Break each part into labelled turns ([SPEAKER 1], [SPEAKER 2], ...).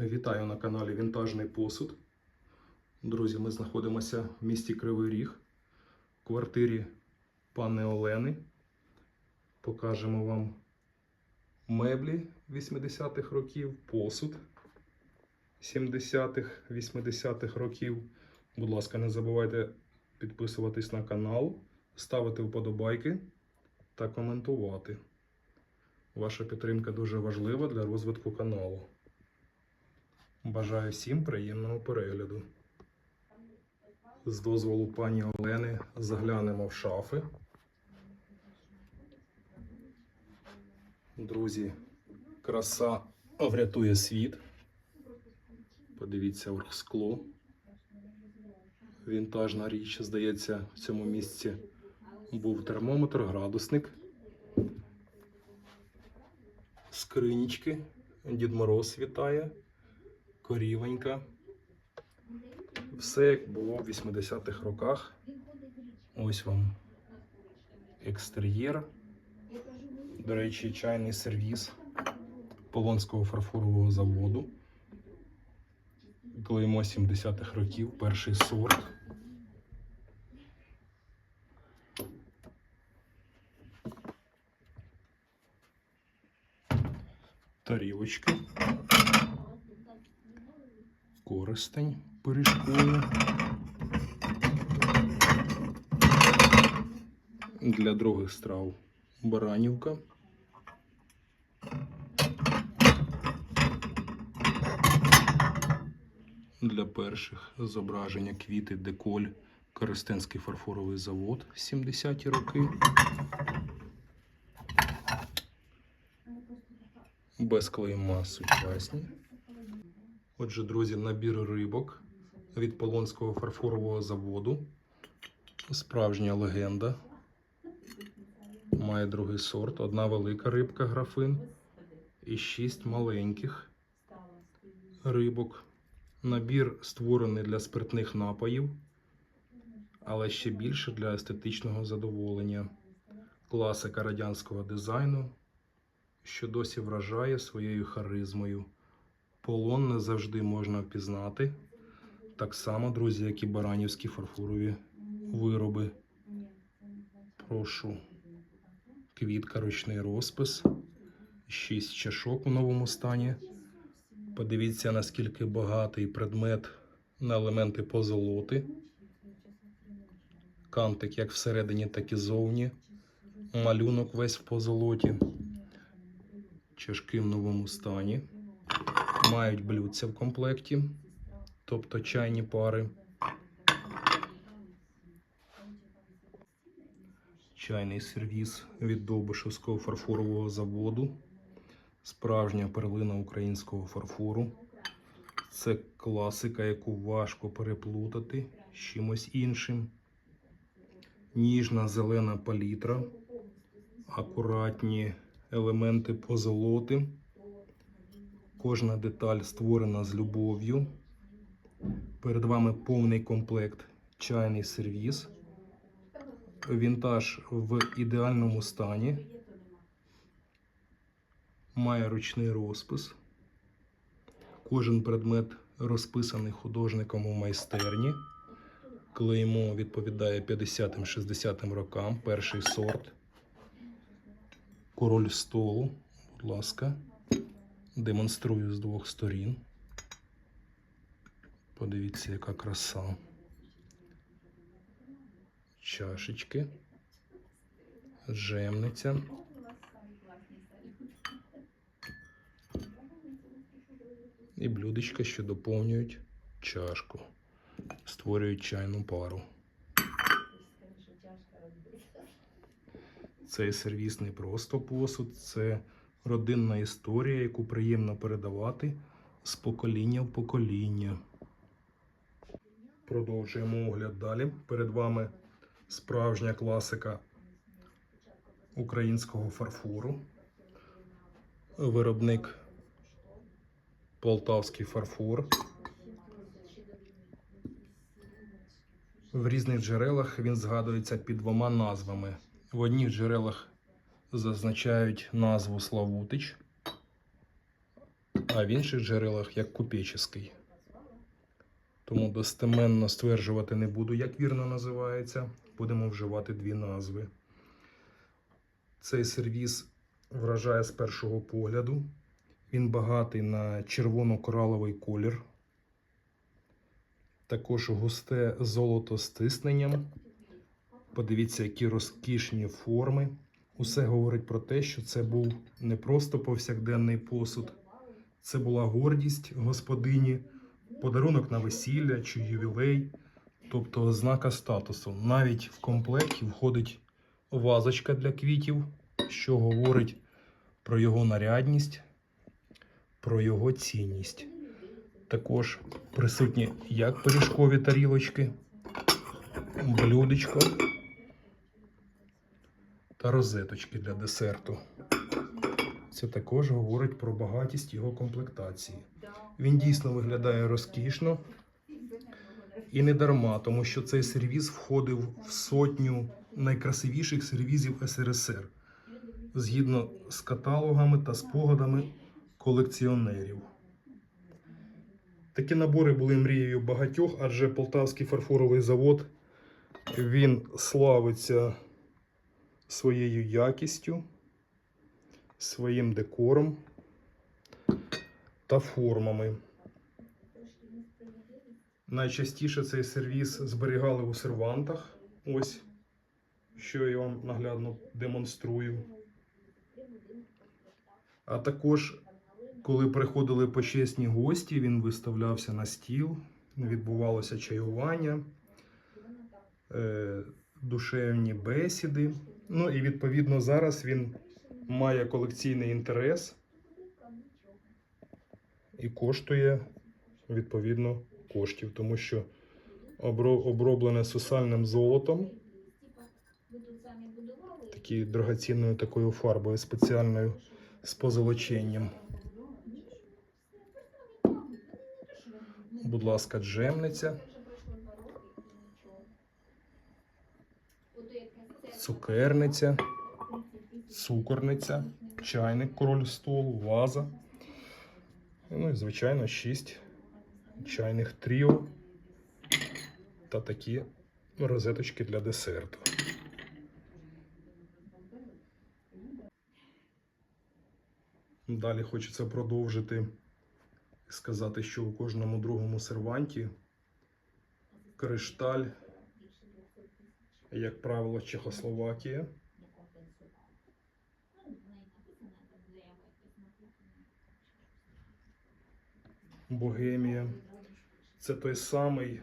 [SPEAKER 1] Вітаю на каналі Вінтажний посуд. Друзі, ми знаходимося в місті Кривий Ріг, в квартирі пани Олени. Покажемо вам меблі 80-х років, посуд 70-х, 80-х років. Будь ласка, не забувайте підписуватись на канал, ставити вподобайки та коментувати. Ваша підтримка дуже важлива для розвитку каналу. Бажаю всім приємного перегляду. З дозволу пані Олени заглянемо в шафи. Друзі, краса врятує світ. Подивіться в скло. Вінтажна річ, здається, в цьому місці був термометр, градусник, скринічки. Дід Мороз вітає корівонька. Все як було в 80-х роках. Ось вам екстер'єр. До речі, чайний сервіс Полонського фарфорового заводу. Клеймо 70-х років, перший сорт. Тарілочки. Користень пиріжковий. Для других страв баранівка. Для перших зображення квіти, деколь, Коростенський фарфоровий завод 70-ті роки. Без клейма сучасні. Отже, друзі, набір рибок від Полонського фарфорового заводу. Справжня легенда. Має другий сорт. Одна велика рибка графин і шість маленьких рибок. Набір створений для спиртних напоїв, але ще більше для естетичного задоволення. Класика радянського дизайну, що досі вражає своєю харизмою. Полон не завжди можна впізнати. Так само, друзі, як і баранівські фарфорові вироби. Прошу. Квітка, ручний розпис. Шість чашок у новому стані. Подивіться, наскільки багатий предмет на елементи позолоти. Кантик як всередині, так і зовні. Малюнок весь в позолоті. Чашки в новому стані. Мають блюдця в комплекті, тобто чайні пари. Чайний сервіс від Довбишевського фарфорового заводу. Справжня перлина українського фарфору. Це класика, яку важко переплутати з чимось іншим. Ніжна зелена палітра, акуратні елементи позолоти. Кожна деталь створена з любов'ю. Перед вами повний комплект чайний сервіс. Вінтаж в ідеальному стані. Має ручний розпис. Кожен предмет розписаний художником у майстерні. Клеймо відповідає 50-60 рокам. Перший сорт. Король столу. Будь ласка. Демонструю з двох сторін. Подивіться, яка краса. Чашечки. Жемниця. І блюдечка, що доповнюють чашку, створюють чайну пару. Цей сервіс не просто посуд, це родинна історія, яку приємно передавати з покоління в покоління. Продовжуємо огляд далі. Перед вами справжня класика українського фарфору. Виробник Полтавський фарфор. В різних джерелах він згадується під двома назвами. В одних джерелах зазначають назву Славутич, а в інших джерелах як купеческий. Тому достеменно стверджувати не буду, як вірно називається. Будемо вживати дві назви. Цей сервіс вражає з першого погляду. Він багатий на червоно-кораловий колір. Також густе золото з тисненням. Подивіться, які розкішні форми. Усе говорить про те, що це був не просто повсякденний посуд, це була гордість господині, подарунок на весілля чи ювілей, тобто ознака статусу. Навіть в комплекті входить вазочка для квітів, що говорить про його нарядність, про його цінність. Також присутні як пиріжкові тарілочки, блюдечко та розеточки для десерту. Це також говорить про багатість його комплектації. Він дійсно виглядає розкішно і не дарма, тому що цей сервіз входив в сотню найкрасивіших сервізів СРСР згідно з каталогами та спогадами колекціонерів. Такі набори були мрією багатьох, адже Полтавський фарфоровий завод він славиться своєю якістю, своїм декором та формами. Найчастіше цей сервіс зберігали у сервантах. Ось що я вам наглядно демонструю. А також, коли приходили почесні гості, він виставлявся на стіл, відбувалося чаювання, е, душевні бесіди. Ну і відповідно зараз він має колекційний інтерес і коштує відповідно коштів, тому що оброблене сусальним золотом, такою драгоцінною такою фарбою спеціальною з позолоченням. Будь ласка, джемниця, цукерниця, цукорниця, чайник король столу, ваза. Ну і, звичайно, шість чайних тріо та такі розеточки для десерту. Далі хочеться продовжити сказати, що у кожному другому серванті кришталь, як правило, Чехословакія. Богемія. Це той самий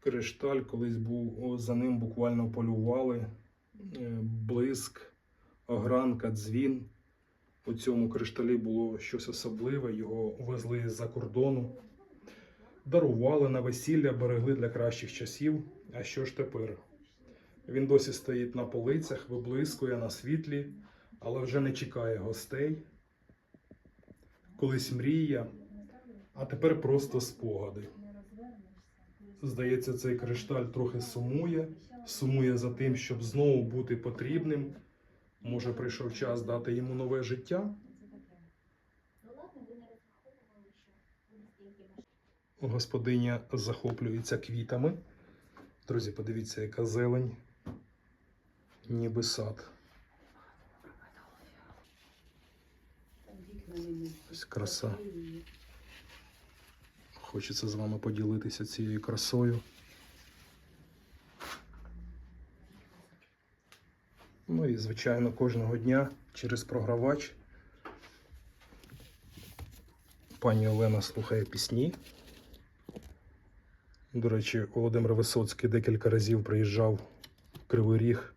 [SPEAKER 1] кришталь, колись був, за ним буквально полювали. Е, Блиск, огранка, дзвін. У цьому кришталі було щось особливе, його везли з-за кордону, дарували на весілля, берегли для кращих часів. А що ж тепер? Він досі стоїть на полицях, виблискує на світлі, але вже не чекає гостей. Колись мрія, а тепер просто спогади. Здається, цей кришталь трохи сумує, сумує за тим, щоб знову бути потрібним. Може, прийшов час дати йому нове життя. Господиня захоплюється квітами. Друзі, подивіться, яка зелень, ніби сад. Ось краса. Хочеться з вами поділитися цією красою. Ну і, звичайно, кожного дня через програвач пані Олена слухає пісні. До речі, Володимир Висоцький декілька разів приїжджав в Кривий Ріг,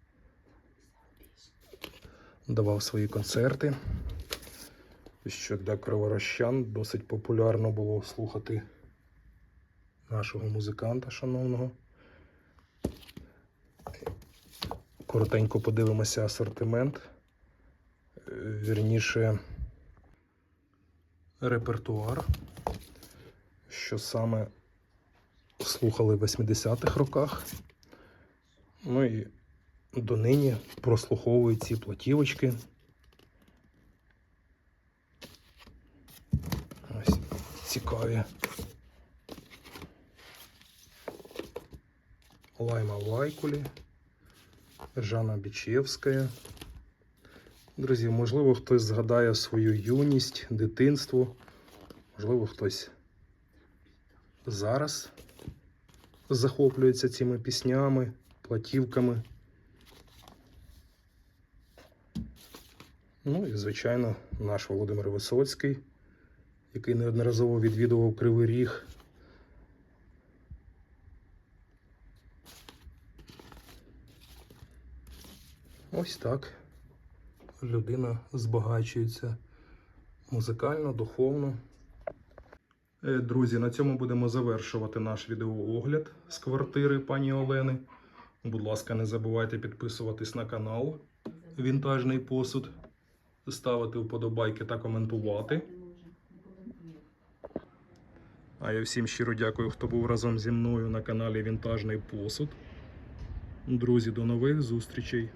[SPEAKER 1] давав свої концерти. Що для криворощан досить популярно було слухати нашого музиканта шановного. Коротенько подивимося асортимент. Е, Вірніше репертуар, що саме слухали в 80-х роках. Ну і донині прослуховують ці платівочки. Ось цікаві. Лайма Вайкулі, Жанна Бічевська. Друзі, можливо, хтось згадає свою юність, дитинство. Можливо, хтось зараз захоплюється цими піснями, платівками. Ну і, звичайно, наш Володимир Висоцький, який неодноразово відвідував Кривий Ріг. Ось так. Людина збагачується музикально, духовно. Е, Друзі, на цьому будемо завершувати наш відеоогляд з квартири пані Олени. Будь ласка, не забувайте підписуватись на канал Вінтажний посуд, ставити вподобайки та коментувати. А я всім щиро дякую, хто був разом зі мною на каналі Вінтажний посуд. Друзі, до нових зустрічей!